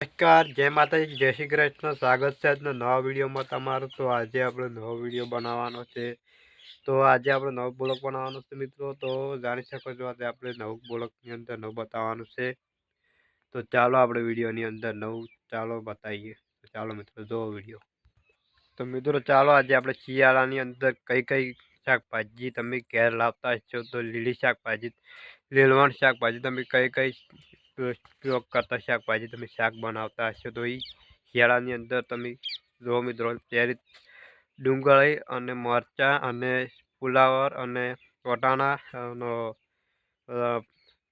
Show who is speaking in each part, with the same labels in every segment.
Speaker 1: નમસ્કાર, જય માતાજી, જય શ્રી કૃષ્ણ. સ્વાગત છે આજનો નવા વિડીયોમાં તમારું. તો આજે આપણે નવો વીડિયો બનાવવાનો છે. તો આજે આપણે નવો બ્લોક બનાવવાનો છે મિત્રો. તો જાણી શકો છો આજે આપણે નવું બ્લોકની અંદર નવું બતાવવાનું છે. તો ચાલો આપણે વિડીયોની અંદર નવું, ચાલો બતાવીએ. ચાલો મિત્રો, જોવો વીડિયો. તો મિત્રો, ચાલો આજે આપણે શિયાળાની અંદર કઈ કઈ શાકભાજી તમે ઘેર લાવતા છો તો લીલી શાકભાજી લીલવણ શાકભાજી, તમે કઈ કઈ ઉપયોગ કરતા શાકભાજી તમે શાક બનાવતા હશો તો એ શિયાળાની અંદર તમે જો મિત્રો ત્યારે ડુંગળી અને મરચાં અને ફુલાવર અને વટાણા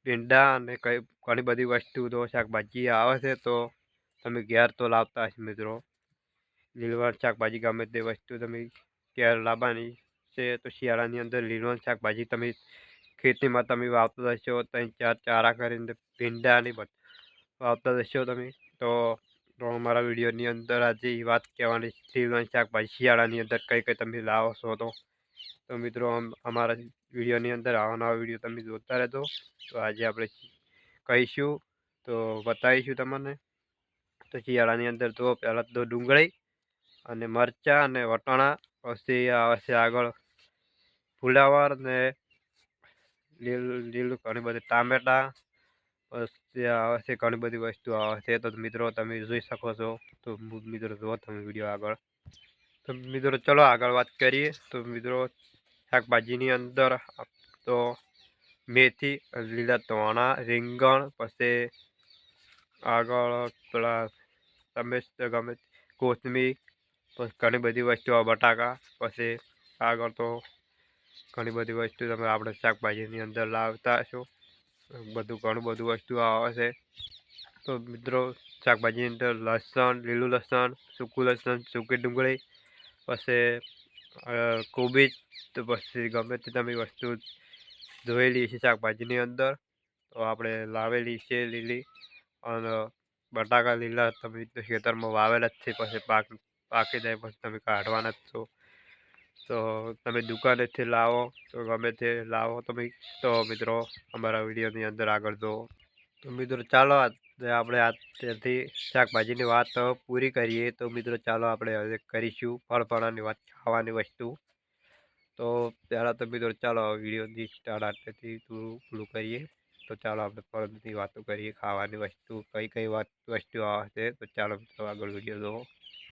Speaker 1: ભીંડા અને કઈ ઘણી બધી વસ્તુ તો શાકભાજી આવે છે તો તમે ઘેર તો લાવતા હશો મિત્રો. લીલવણ શાકભાજી ગમે તે વસ્તુ તમે ઘેર લાવવાની છે તો શિયાળાની અંદર લીલવણ શાકભાજી તમે ખેતીમાં તમે વાવતા હશો, ત્રણ ચાર ચારા કરીને ભીંડાની વાવતા હશો તમે. તો અમારા વિડીયોની અંદર આજે વાત કહેવાની લીલવણ શાકભાજી શિયાળાની અંદર કઈ કઈ તમે લાવો છો તો. તો મિત્રો અમારા વિડીયોની અંદર આવા નવા વીડિયો તમે જોતા રહેજો. તો આજે આપણે કહીશું, તો બતાવીશું તમને. તો શિયાળાની અંદર તો પહેલાં તો ડુંગળી અને મરચાં અને વટાણા, પછી આવશે આગળ ફુલાવર ને લીલું લીલું ઘણી બધી ટામેટા પછી આવે છે ઘણી બધી વસ્તુ આવે છે. તો મિત્રો તમે જોઈ શકો છો. તો મિત્રો જુઓ તમે વીડિયો આગળ. તો મિત્રો ચલો આગળ વાત કરીએ. તો મિત્રો શાકભાજીની અંદર તો મેથી, લીલા ધોણા, રીંગણ, પછી આગળ પેલા તમે ગમે, કોથમીર પછી ઘણી બધી વસ્તુઓ બટાકા, પછી આગળ તો ઘણી બધી વસ્તુ તમે આપણે શાકભાજીની અંદર લાવતા હશો. બધું ઘણું બધું વસ્તુ આવે છે. તો મિત્રો, શાકભાજીની અંદર લસણ, લીલું લસણ, સૂકું લસણ, સૂકી ડુંગળી, પછી કોબીજ, તો પછી ગમે તે તમે વસ્તુ ધોયેલી છે શાકભાજીની અંદર, તો આપણે લાવેલી છે લીલી. અને બટાકા લીલા તમે ખેતરમાં વાવેલા જ છે, પછી પાક, પાકી જાય, પછી તમે કાઢવાના જ છો. તો તમે દુકાનેથી લાવો, તો ગમે તે લાવો તમે તો મિત્રો, અમારા વિડીયોની અંદર આગળ જુઓ. તો મિત્રો, ચાલો આપણે અત્યારથી શાકભાજીની વાત પૂરી કરીએ. તો મિત્રો, ચાલો આપણે હવે કરીશું ફળફળાની વાત, ખાવાની વસ્તુ. તો પહેલાં તો મિત્રો, ચાલો વિડીયોની સ્ટાર્ટ આટલેથી થોડું પૂરું કરીએ. તો ચાલો આપણે ફળની વાતો કરીએ, ખાવાની વસ્તુ કઈ કઈ વાત વસ્તુ આવે છે. તો ચાલો મિત્રો, આગળ વીડિયો જુઓ.